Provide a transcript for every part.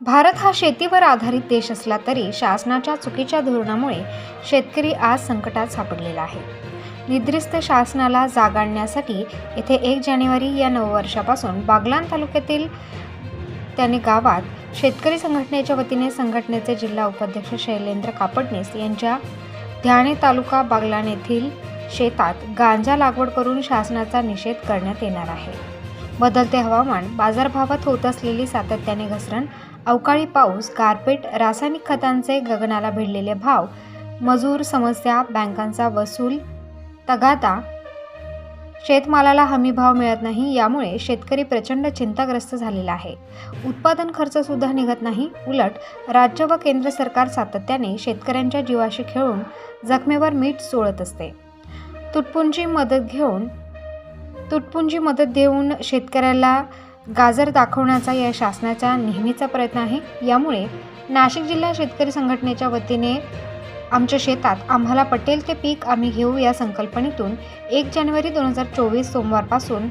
भारत हा शेतीवर आधारित देश असला तरी शासनाच्या चुकीच्या धोरणामुळे शेतकरी आज संकटात सापडलेला आहे. निद्रिस्त शासनाला जाग आणण्यासाठी येथे एक जानेवारी या नववर्षापासून बागलान तालुक्यातील त्याने गावात शेतकरी संघटनेच्या वतीने संघटनेचे जिल्हा उपाध्यक्ष शैलेंद्र कापडणीस यांच्या ध्याने तालुका बागलाण येथील शेतात गांजा लागवड करून शासनाचा निषेध करण्यात येणार आहे. बदलते हवामान बाजारभावात होत असलेली सातत्याने घसरण अवकाळी पाऊस गारपीट रासायनिक खतांचे गगनाला भिडलेले भाव मजूर समस्या बँकांचा वसूल तगादा शेतमालाला हमी भाव मिळत नाही यामुळे शेतकरी प्रचंड चिंताग्रस्त झालेला आहे. उत्पादन खर्चसुद्धा निघत नाही उलट राज्य व केंद्र सरकार सातत्याने शेतकऱ्यांच्या जीवाशी खेळून जखमेवर मीठ चोळत असते. तुटपुंजी मदत घेऊन तुटपुंजी मदत देऊन शेतकऱ्याला गाजर दाखवण्याचा या शासनाचा नेहमीचा प्रयत्न आहे. यामुळे नाशिक जिल्हा शेतकरी संघटनेच्या वतीने आमच्या शेतात आम्हाला पटेल ते पीक आम्ही घेऊ या संकल्पनेतून एक जानेवारी दोन हजार चोवीस सोमवारपासून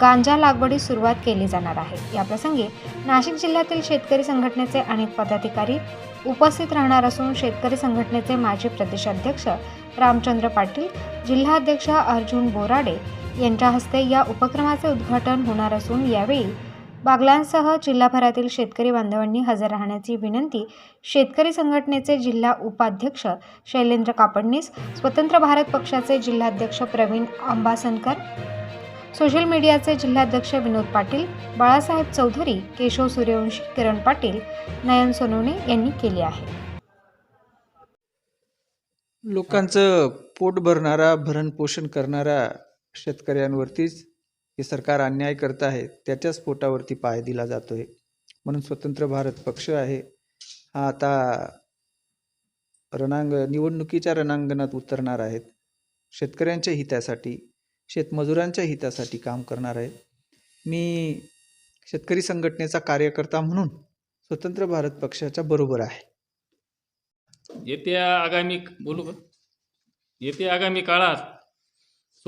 गांजा लागवडीस सुरुवात केली जाणार आहे. याप्रसंगी नाशिक जिल्ह्यातील शेतकरी संघटनेचे अनेक पदाधिकारी उपस्थित राहणार असून शेतकरी संघटनेचे माजी प्रदेशाध्यक्ष रामचंद्र पाटील जिल्हाध्यक्ष अर्जुन बोराडे यांच्या हस्ते या उपक्रमाचे उद्घाटन होणार असून यावेळी बागलांसह जिल्हाभरातील शेतकरी बांधवांनी हजर राहण्याची विनंती शेतकरी संघटनेचे जिल्हा उपाध्यक्ष शैलेंद्र कापडणीस स्वतंत्र भारत पक्षाचे जिल्हाध्यक्ष प्रवीण अंबासनकर सोशल मीडियाचे जिल्हाध्यक्ष विनोद पाटील बाळासाहेब चौधरी केशव सूर्यवंशी किरण पाटील नयन सोनवणे यांनी केले आहे. लोकांचं पोट भरणारा भरणपोषण करणारा शेतकऱ्यांवरतीच हे सरकार अन्याय करत आहे त्याच्याच पोटावरती पाय दिला जातो आहे म्हणून स्वतंत्र भारत पक्ष आहे. हा आता रणांग निवडणुकीच्या रणांगणात उतरणार आहेत. शेतकऱ्यांच्या हितासाठी शेतमजुरांच्या हितासाठी काम करणार आहे मी शेतकरी संघटनेचा कार्यकर्ता म्हणून स्वतंत्र भारत पक्षाच्या बरोबर आहे. येत्या आगामी बोलू येत्या आगामी काळात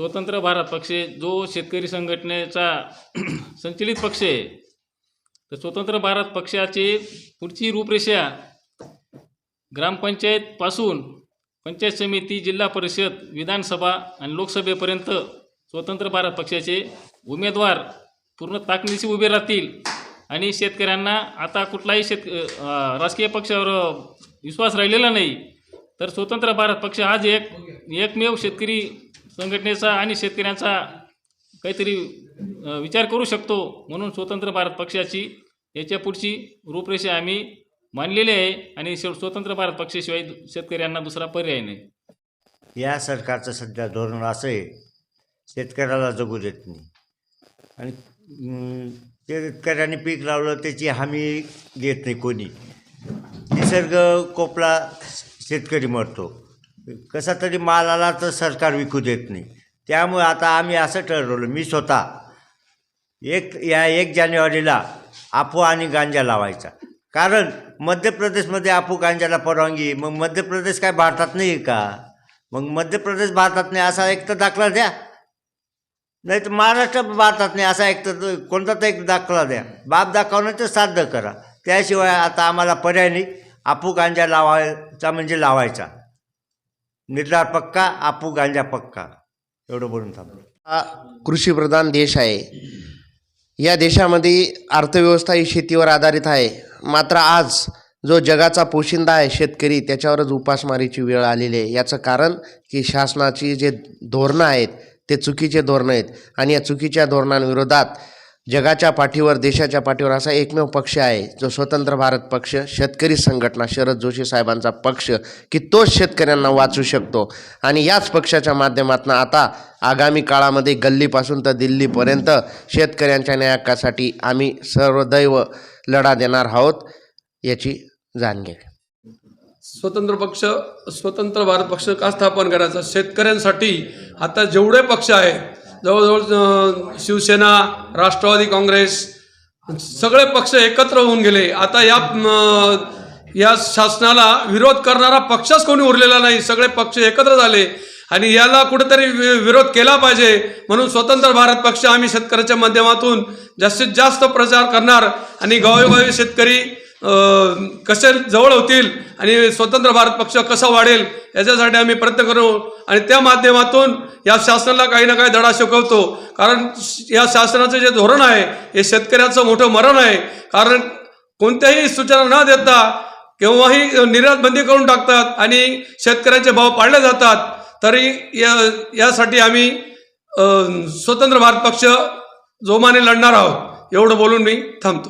स्वतंत्र भारत पक्ष जो शेतकरी संघटनेचा संचलित पक्ष आहे तर स्वतंत्र भारत पक्षाची पुढची रूपरेषा ग्रामपंचायतपासून पंचायत समिती जिल्हा परिषद विधानसभा आणि लोकसभेपर्यंत स्वतंत्र भारत पक्षाचे उमेदवार पूर्ण ताकदीशी उभे राहतील आणि शेतकऱ्यांना आता कुठलाही शेत राजकीय पक्षावर विश्वास राहिलेला नाही तर स्वतंत्र भारत पक्ष आज एक एकमेव शेतकरी संघटनेचा आणि शेतकऱ्यांचा काहीतरी विचार करू शकतो म्हणून स्वतंत्र भारत पक्षाची याच्या पुढची रूपरेषा आम्ही मानलेली आहे आणि स्वतंत्र भारत पक्षाशिवाय शेतकऱ्यांना दुसरा पर्याय नाही. या सरकारचं सध्या धोरण असं आहे शेतकऱ्याला जगू देत नाही. आणि शेतकऱ्याने पीक लावलं त्याची हमी घेत नाही कोणी. निसर्ग कोपला शेतकरी मरतो. कसा तरी माल आला तर सरकार विकू देत नाही. त्यामुळे आता आम्ही असं ठरवलं मी स्वतः एक या एक जानेवारीला आपू आणि गांजा लावायचा. कारण मध्य प्रदेशमध्ये आपू गांजाला परवानगी मग मध्य प्रदेश काय भारतात नाही आहे का? मग मध्य प्रदेश भारतात नाही असा एक तर दाखला द्या. नाही तर महाराष्ट्र भारतात नाही असा एक तर कोणता तर एक दाखला द्या. बाप दाखवणं तर साध्य करा. त्याशिवाय आता आम्हाला पर्याय नाही. आपू गांजा लावायचा म्हणजे लावायचा. निर्धार पक्का आपू गांजा पक्का. एवढं बोलून थांबलो. हा कृषीप्रधान देश आहे. या देशामध्ये अर्थव्यवस्था ही शेतीवर आधारित आहे. मात्र आज जो जगाचा पोशिंदा आहे शेतकरी त्याच्यावरच उपासमारीची वेळ आलेली आहे. याचं कारण की शासनाची जे धोरणं आहेत ते चुकीचे धोरणं आहेत. आणि या चुकीच्या धोरणांविरोधात जगाच्या पाठीवर देशाच्या पाठीवर असा एकमेव पक्ष आहे जो स्वतंत्र भारत पक्ष शेतकरी संघटना शरद जोशी साहेबांचा पक्ष की तोच शेतकऱ्यांना वाचू शकतो. आणि याच पक्षाच्या माध्यमातून आता आगामी काळामध्ये गल्लीपासून तर दिल्लीपर्यंत शेतकऱ्यांच्या न्यायासाठी आम्ही सर्वदैव लढा देणार आहोत याची जाण घ्या स्वतंत्र पक्ष स्वतंत्र भारत पक्ष का स्थापन करायचा? शेतकऱ्यांसाठी आता जेवढे पक्ष आहेत जवळजवळ शिवसेना राष्ट्रवादी काँग्रेस सगळे पक्ष एकत्र होऊन गेले. आता या या शासनाला विरोध करणारा पक्षच कोणी उरलेला नाही. सगळे पक्ष एकत्र झाले. आणि याला कुठेतरी वि- विरोध केला पाहिजे. म्हणून स्वतंत्र भारत पक्ष आम्ही शेतकऱ्याच्या माध्यमातून जास्तीत जास्त प्रचार करणार. आणि गावोगावी शेतकरी कसे जवळ होतील आणि स्वतंत्र भारत पक्ष कसा वाढेल याच्यासाठी आम्ही प्रयत्न करू. आणि त्या माध्यमातून या शासनाला काही ना काही धडा शिकवतो. कारण या शासनाचं जे धोरण आहे हे शेतकऱ्याचं मोठं मरण आहे. कारण कोणत्याही सूचना न देता केव्हाही निर्यात बंदी करून टाकतात आणि शेतकऱ्यांचे भाव पाळले जातात तरी या यासाठी आम्ही स्वतंत्र भारत पक्ष जोमाने लढणार आहोत. एवढं बोलून मी थांबतो.